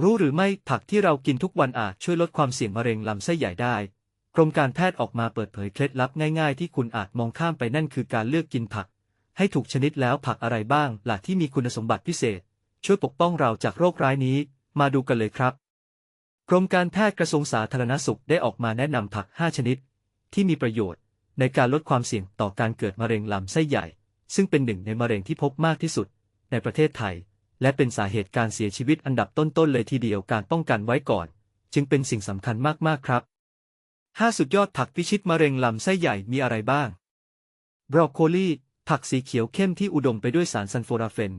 รู้หรือไม่ผักที่เรากินทุกวันอาจช่วยลดความเสี่ยงมะเร็งลำไส้ใหญ่ได้ กรมการแพทย์ออกมาเปิดเผยเคล็ดลับง่ายๆ ที่คุณอาจมองข้ามไปนั่นคือการเลือกกินผัก ให้ถูกชนิดแล้วผักอะไรบ้างล่ะที่มีคุณสมบัติพิเศษ ช่วยปกป้องเราจากโรคร้ายนี้ มาดูกันเลยครับ กรมการแพทย์กระทรวงสาธารณสุขได้ออกมาแนะนำผัก 5 ชนิด ที่มีประโยชน์ ในการลดความเสี่ยงต่อการเกิดมะเร็งลำไส้ใหญ่ ซึ่งเป็นหนึ่งในมะเร็งที่พบมากที่สุด ในประเทศไทย และเป็นสาเหตุการเสียชีวิตอันดับต้นๆเลยทีเดียวการป้องกันไว้ก่อน จึงเป็นสิ่งสำคัญมากๆครับ 5 สุดยอดผักพิชิตมะเร็งลำไส้ใหญ่มีอะไรบ้าง บรอกโคลีผักสีเขียวเข้มที่อุดมไปด้วยสารซัลโฟราเฟน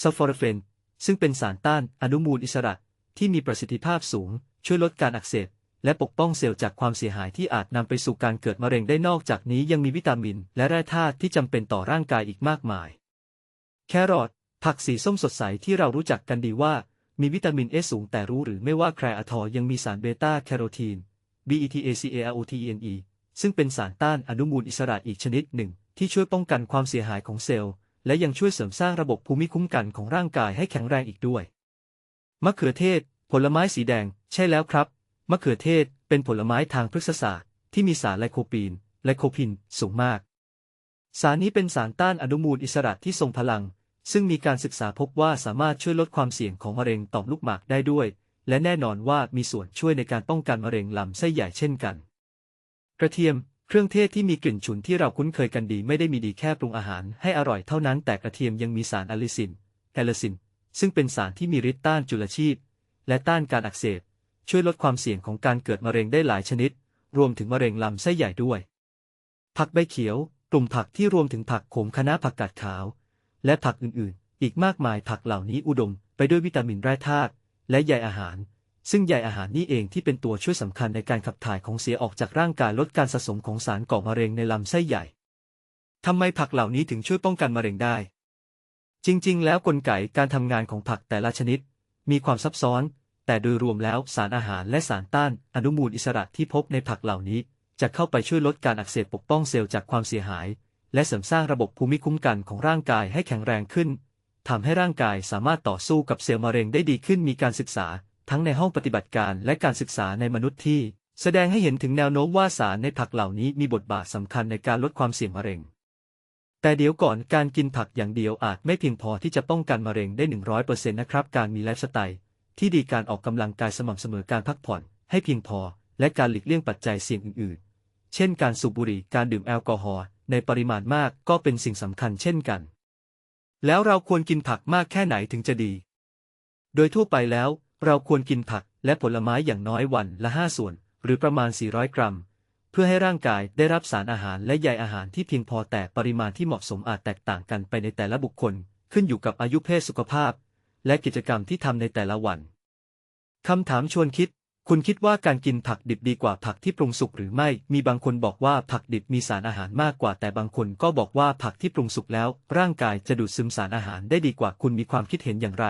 ซัลโฟราเฟน ซึ่งเป็นสารต้านอนุมูลอิสระที่มีประสิทธิภาพสูง ช่วยลดการอักเสบและปกป้องเซลล์จากความเสียหายที่อาจนำไปสู่การเกิดมะเร็งได้นอกจากนี้ยังมีวิตามิน และแร่ธาตุที่จำเป็นต่อร่างกายอีกมากมาย แครอท ผักสีส้มสดใสที่เรารู้จักกันดีว่า มีวิตามินเอสูงแต่รู้หรือไม่ว่าแครอะทอยังมีสารเบต้าแคโรทีน BETACAROTENE ซึ่งเป็นสารต้านอนุมูลอิสระอีกชนิดหนึ่ง ที่ช่วยป้องกันความเสียหายของเซลล์ และยังช่วยเสริมสร้างระบบภูมิคุ้มกันของร่างกายให้แข็งแรงอีกด้วย มะเขือเทศ ผลไม้สีแดง ใช่แล้วครับ มะเขือเทศเป็นผลไม้ทางพฤกษศาสตร์ที่มีสารไลโคปีน ไลโคพิน สูงมาก สารนี้เป็นสารต้านอนุมูลอิสระที่ทรงพลัง ซึ่งมีการศึกษาพบว่าสามารถช่วยลดความเสี่ยงของมะเร็งต่อมลูกหมากได้ด้วย และแน่นอนว่ามีส่วนช่วยในการป้องกันมะเร็งลำไส้ใหญ่เช่นกัน กระเทียม เครื่องเทศที่มีกลิ่นฉุนที่เราคุ้นเคยกันดีไม่ได้มีดีแค่ปรุงอาหารให้อร่อยเท่านั้นแต่กระเทียมยังมีสารอะลิซินแอลซิน ซึ่งเป็นสารที่มีฤทธิ์ต้านจุลชีพ และต้านการอักเสบ ช่วยลดความเสี่ยงของการเกิดมะเร็งได้หลายชนิด รวมถึงมะเร็งลำไส้ใหญ่ด้วย ผักใบเขียว กลุ่มผักที่รวมถึงผักโขมคะน้าผักกาดขาว และผักอื่นๆ อีกมากมายผักเหล่านี้อุดมไปด้วยวิตามินแร่ธาตุและใยอาหาร ซึ่งใยอาหารนี่เองที่เป็นตัวช่วยสำคัญในการขับถ่ายของเสียออกจากร่างกายลดการสะสมของสารก่อมะเร็งในลำไส้ใหญ่ทำไมผักเหล่านี้ถึงช่วยป้องกันมะเร็งได้ จริง ๆ แล้วกลไกการทำงานของผักแต่ละชนิด มีความซับซ้อน แต่โดยรวมแล้วสารอาหารและสารต้านอนุมูลอิสระที่พบในผักเหล่านี้ จะเข้าไปช่วยลดการอักเสบปกป้องเซลล์จากความเสียหาย และเสริมสร้างระบบภูมิคุ้มกันของร่างกายให้แข็งแรงขึ้นทำให้ร่างกายสามารถต่อสู้กับเซลล์มะเร็งได้ดีขึ้นมีการศึกษา ทั้งในห้องปฏิบัติการและการศึกษาในมนุษย์ที่ แสดงให้เห็นถึงแนวโน้มว่าสารในผักเหล่านี้มีบทบาทสำคัญในการลดความเสี่ยงมะเร็ง แต่เดี๋ยวก่อนการกินผักอย่างเดียวอาจไม่เพียงพอที่จะป้องกันมะเร็งได้ 100%นะครับ การมีไลฟ์สไตล์ที่ดีการออกกำลังกายสม่ำเสมอการพักผ่อน ให้เพียงพอ และการหลีกเลี่ยงปัจจัยเสี่ยงอื่น ๆ เช่น การสูบบุหรี่การดื่มแอลกอฮอล์ ในปริมาณมากก็เป็นสิ่งสำคัญเช่นกัน แล้วเราควรกินผักมากแค่ไหนถึงจะดี โดยทั่วไปแล้ว เราควรกินผักและผลไม้อย่างน้อยวันละ 5 ส่วน หรือประมาณ 400 กรัม เพื่อให้ร่างกายได้รับสารอาหารและใยอาหารที่เพียงพอแต่ปริมาณที่เหมาะสมอาจแตกต่างกันไปในแต่ละบุคคล ขึ้นอยู่กับอายุเพศสุขภาพ และกิจกรรมที่ทำในแต่ละวันคำถามชวนคิด คุณคิดว่าการกินผักดิบดีกว่าผักที่ปรุงสุกหรือไม่ มีบางคนบอกว่าผักดิบมีสารอาหารมากกว่า แต่บางคนก็บอกว่าผักที่ปรุงสุกแล้ว ร่างกายจะดูดซึมสารอาหารได้ดีกว่า คุณมีความคิดเห็นอย่างไร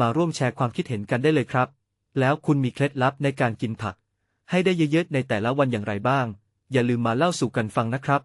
มาร่วมแชร์ความคิดเห็นกันได้เลยครับ แล้วคุณมีเคล็ดลับในการกินผัก ให้ได้เยอะๆในแต่ละวันอย่างไรบ้าง อย่าลืมมาเล่าสู่กันฟังนะครับ